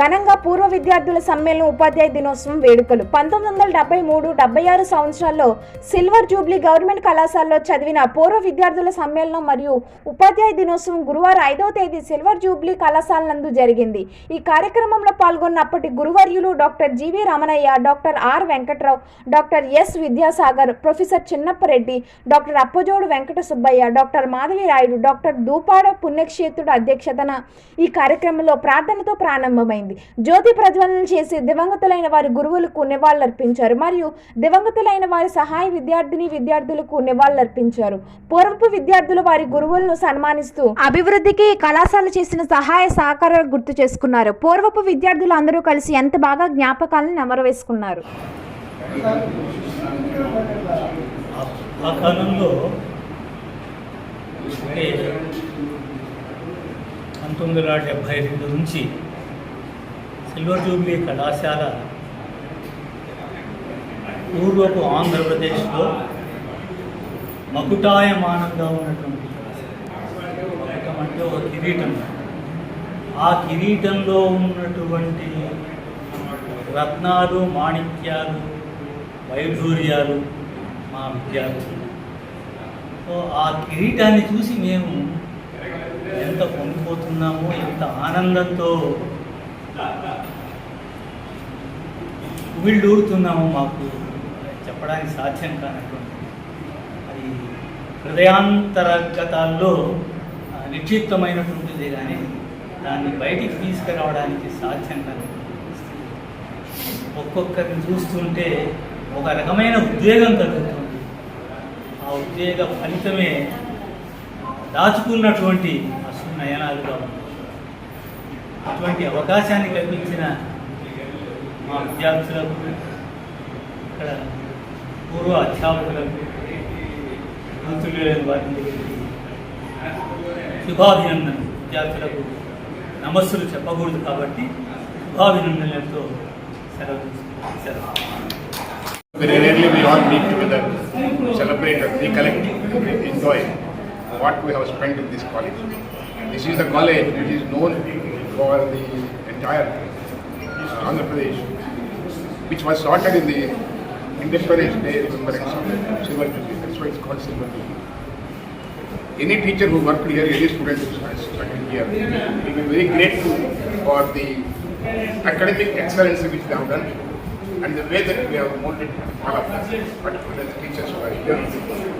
ఘనంగా పూర్వ విద్యార్థుల సమ్మేళనం ఉపాధ్యాయ దినోత్సవం వేడుకలు. పంతొమ్మిది వందల డెబ్బై మూడు డెబ్బై ఆరు సంవత్సరాల్లో సిల్వర్ జూబ్లీ గవర్నమెంట్ కళాశాలలో చదివిన పూర్వ విద్యార్థుల సమ్మేళనం మరియు ఉపాధ్యాయ దినోత్సవం గురువారం ఐదవ తేదీ సిల్వర్ జూబ్లీ కళాశాల నందు జరిగింది. ఈ కార్యక్రమంలో పాల్గొన్న అప్పటి గురువర్యులు doctor GV Ramanaiah doctor R Venkatrao doctor S Vidyasagar professor Chinnappareddy doctor Appajodu Venkata Subbaiah doctor Madhavi Rayudu doctor Dupada Punyakshetrudu అధ్యక్షతన ఈ కార్యక్రమంలో ప్రార్థనతో ప్రారంభమైంది. జ్యోతి ప్రజ్వలన చేసి దివంగతులైన వారి గురువులకు నివాళులర్పించారు. మరియు దివంగతులైన వారి సహాయ విద్యార్థిని విద్యార్థులకు నివాళులర్పించారు. పూర్వపు విద్యార్థులు వారి గురువులను సన్మానిస్తూ అభివృద్ధికి కళాశాల చేసిన సహాయ సహకారాలు గుర్తు చేసుకున్నారు. పూర్వపు విద్యార్థులు అందరూ కలిసి ఎంత బాగా జ్ఞాపకాలను నెమరవేసుకున్నారు? ఆ కాలంలో అంటే పంతొమ్మిది వందల డెబ్భై రెండు నుంచి సిల్వర్ జూబ్లీ కళాశాల పూర్వపు ఆంధ్రప్రదేశ్లో మకుటాయమానంగా ఉన్నటువంటి మకుటం అంటే ఒక కిరీటం. ఆ కిరీటంలో ఉన్నటువంటి రత్నాలు మాణిక్యాలు వైఢూర్యాలు మా విద్యార్థులు. సో ఆ కిరీటాన్ని చూసి మేము ఎంత పొంగిపోతున్నామో ఎంత ఆనందంతో ఉమిళ్ళూరుతున్నామో మాకు. చెప్పడానికి సాధ్యం కానటువంటి అది హృదయాంతరగతాల్లో నిక్షిప్తమైనటువంటిది కానీ దాన్ని బయటికి తీసుకురావడానికి సాధ్యం కాని ఒక్కొక్కరిని చూస్తుంటే ఒక రకమైన ఉద్వేగం కలుగుతుంది. ఆ ఉద్వేగ ఫలితమే దాచుకున్నటువంటి అసలు నయనాలుగా ఉంది అటువంటి అవకాశాన్ని కల్పించిన మా విద్యార్థులకు ఇక్కడ పూర్వ అధ్యాపకులకు గుర్తులేని వారిని శుభాభినందన విద్యార్థులకు నమస్సులు చెప్పకూడదు కాబట్టి శుభాభినందనలతో సెలవు తీసుకుంటాను. సెలవు Very rarely we all meet together, celebrate, and recollect, and enjoy what we have spent in this college. This is the college which is known for the entire uh, Andhra Pradesh, which was started in the Independence Day remembrance of Silver Jubilee. That's why it's called Silver Jubilee. Any teacher who worked here, any student who has studied here, will be very grateful for the academic excellence which they have done and the way that we have molded all of us, particularly the teachers who are here.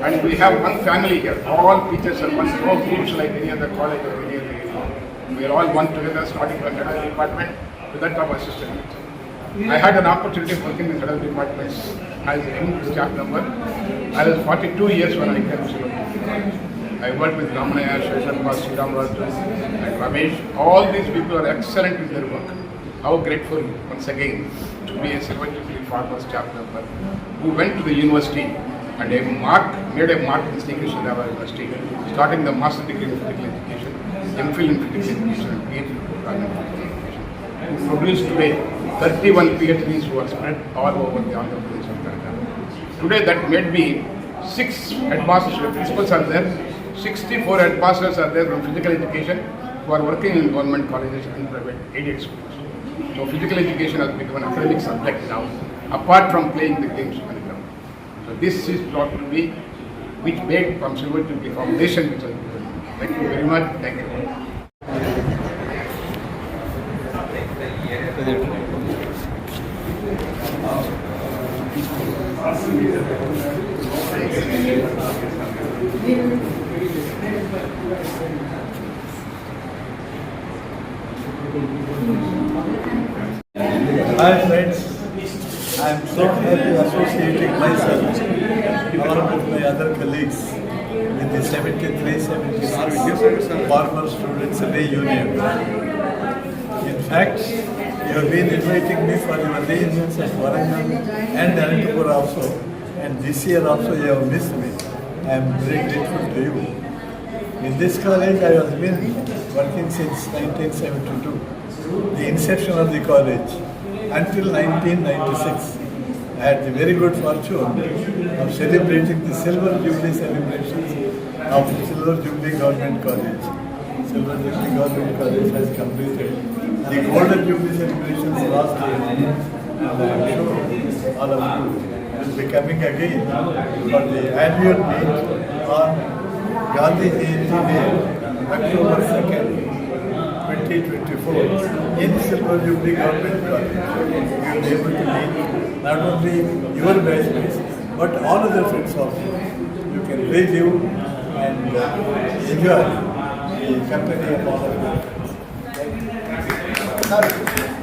And we have one family here. All teachers are one, no groups like any other college or any other. We are all one together, starting from the health department to that of assistant. I had an opportunity of working in the health department as a young staff member. I was 42 years when I came to I worked with Ramanaya, Sheshan Sriram Raju, and Ramesh. All these people are excellent in their work. How grateful once again to be a Silver Jubilee Farmer staff member who went to the university and a mark, made a mark in Krishna Deva University, starting the master degree in physical education, MPhil in education, PhD program produced today 31 PhDs who are spread all over the Andhra Pradesh and Telangana. Today that made me six headmasters, principals are there, 64 headmasters are there from physical education who are working in government colleges and private aided schools. So physical education has become an academic subject now, apart from playing the games on the ground. So this is probably which made from Silver to the foundation which I Thank you very much. Thank you. Hi friends, I am so happy associating myself along with my other colleagues with the 73, 76 former students reunion. In fact, you have been inviting me for your reunions at Warangal and Anantapur also, and this year also you have missed me. I am very grateful to you. In this college, I have been working since 1972, the inception of the college, until 1996. I had the very good fortune of celebrating the Silver Jubilee celebrations of Silver Jubilee Government College. Silver Jubilee Government College has completed the golden jubilee celebrations last year. And I'm sure all of you will be coming again for the annual meet on Gandhi Jayanti Day, October 2nd, 2024 in Silver Jubilee Government. You will be able to meet not only your batchmates but all other friends also. You can relive and uh, enjoy the company of all of your friends. Thank you.